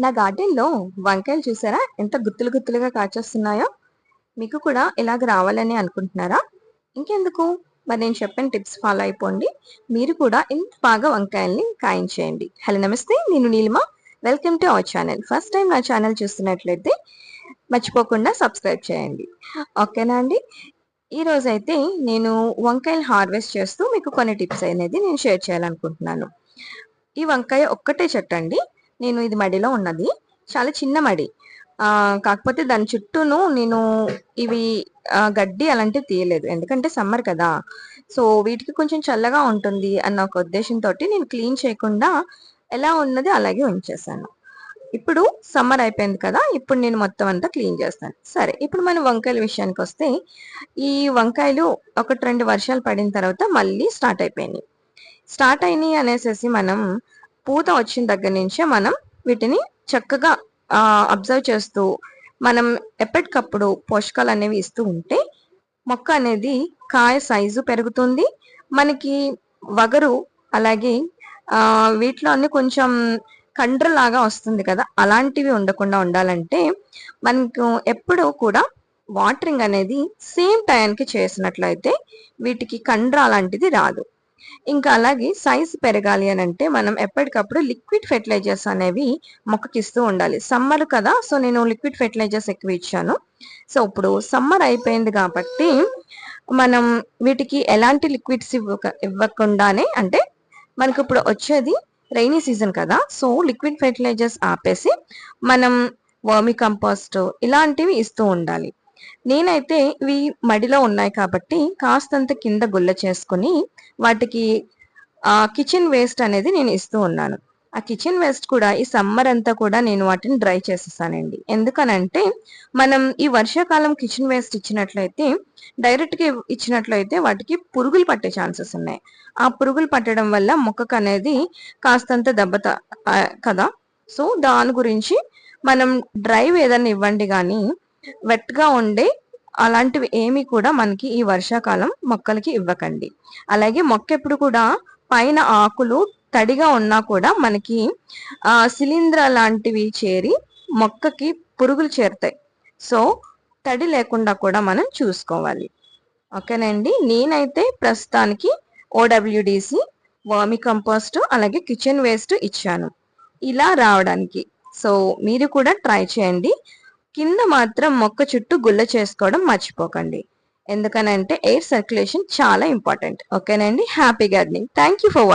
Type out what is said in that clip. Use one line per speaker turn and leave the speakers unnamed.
నా గార్డెన్లో వంకాయలు చూసారా? ఎంత గుత్తులు గుత్తులుగా కాచేస్తున్నాయో. మీకు కూడా ఇలాగ రావాలని అనుకుంటున్నారా? ఇంకెందుకు? మరి నేను చెప్పిన టిప్స్ ఫాలో అయిపోండి. మీరు కూడా ఇంత బాగా వంకాయల్ని కాయించేయండి. హలో నమస్తే. నేను Neelima. Welcome to our channel. First time నా ఛానల్ చూస్తున్నట్లయితే మర్చిపోకుండా సబ్స్క్రైబ్ చేయండి. ఓకేనా అండి? ఈ రోజైతే నేను వంకాయలు హార్వెస్ట్ చేస్తూ మీకు కొన్ని టిప్స్ అనేది నేను షేర్ చేయాలనుకుంటున్నాను. ఈ వంకాయ ఒక్కటే చెట్టు అండి నేను ఇది మడిలో ఉన్నది. చాలా చిన్న మడి. కాకపోతే దాని చుట్టూను నేను ఇవి గడ్డి అలాంటివి తీయలేదు. ఎందుకంటే సమ్మర్ కదా. సో వీటికి కొంచెం చల్లగా ఉంటుంది అన్న ఒక ఉద్దేశంతో నేను క్లీన్ చేయకుండా ఎలా ఉన్నది అలాగే ఉంచేసాను ఇప్పుడు సమ్మర్ అయిపోయింది కదా. ఇప్పుడు నేను మొత్తం అంతా క్లీన్ చేస్తాను. సరే ఇప్పుడు మనం వంకాయల విషయానికి వస్తే ఈ వంకాయలు ఒకటి రెండు వర్షాలు పడిన తర్వాత మళ్ళీ స్టార్ట్ అయిపోయినాయి. స్టార్ట్ అయినాయి అనేసి మనం పూత వచ్చిన దగ్గర నుంచే మనం వీటిని చక్కగా అబ్జర్వ్ చేస్తూ మనం ఎప్పటికప్పుడు పోషకాలు అనేవి ఇస్తూ ఉంటే మొక్క అనేది కాయ సైజు పెరుగుతుంది. మనకి వగరు అలాగే వీటిలో అన్ని కొంచెం కండ్రలాగా వస్తుంది కదా అలాంటివి ఉండకుండా ఉండాలంటే మనకు ఎప్పుడూ కూడా వాటరింగ్ అనేది సేమ్ టైంకి చేసినట్లయితే వీటికి కండ్ర అలాంటిది రాదు. ఇంకా అలాగే సైజ్ పెరగాలి అని అంటే మనం ఎప్పటికప్పుడు లిక్విడ్ ఫెర్టిలైజర్స్ అనేవి మొక్కకి ఇస్తూ ఉండాలి. సమ్మర్ కదా సో నేను లిక్విడ్ ఫెర్టిలైజర్స్ ఎక్కువ ఇచ్చాను. సో ఇప్పుడు సమ్మర్ అయిపోయింది కాబట్టి మనం వీటికి ఎలాంటి లిక్విడ్స్ ఇవ్వక ఇవ్వకుండానే అంటే మనకు ఇప్పుడు వచ్చేది రైనీ సీజన్ కదా సో లిక్విడ్ ఫెర్టిలైజర్స్ ఆపేసి మనం వర్మి కంపోస్ట్ ఇలాంటివి ఇస్తూ ఉండాలి. నేనైతే ఇవి మడిలో ఉన్నాయి కాబట్టి కాస్తంత కింద గుల్ల చేసుకుని వాటికి కిచెన్ వేస్ట్ అనేది నేను ఇస్తూ ఉన్నాను. ఆ కిచెన్ వేస్ట్ కూడా ఈ సమ్మర్ అంతా కూడా నేను వాటిని డ్రై చేసేసానండి. ఎందుకనంటే మనం ఈ వర్షాకాలం కిచెన్ వేస్ట్ ఇచ్చినట్లయితే డైరెక్ట్గా ఇచ్చినట్లయితే వాటికి పురుగులు పట్టే ఛాన్సెస్ ఉన్నాయి. ఆ పురుగులు పట్టడం వల్ల మొక్కకు అనేది కాస్తంత దెబ్బత కదా? సో దాని గురించి మనం డ్రైవ్ ఏదైనా ఇవ్వండి కానీ వెట్గా ఉండే అలాంటివి ఏమి కూడా మనకి ఈ వర్షాకాలం మొక్కలకి ఇవ్వకండి. అలాగే మొక్క ఎప్పుడు కూడా పైన ఆకులు తడిగా ఉన్నా కూడా మనకి ఆ శిలీంధ్ర లాంటివి చేరి మొక్కకి పురుగులు చేరుతాయి. సో తడి లేకుండా కూడా మనం చూసుకోవాలి. ఓకేనండి నేనైతే ప్రస్తుతానికి ఓడబ్ల్యూడిసి వర్మి కంపోస్ట్ అలాగే కిచెన్ వేస్ట్ ఇచ్చాను. ఇలా రావడానికి. సో మీరు కూడా ట్రై చేయండి. కింద మాత్రం మొక్క చుట్టూ గుల్ల చేసుకోవడం మర్చిపోకండి. ఎందుకనంటే ఎయిర్ సర్క్యులేషన్ చాలా ఇంపార్టెంట్. ఓకేనండి? Happy gardening. Thank you for watching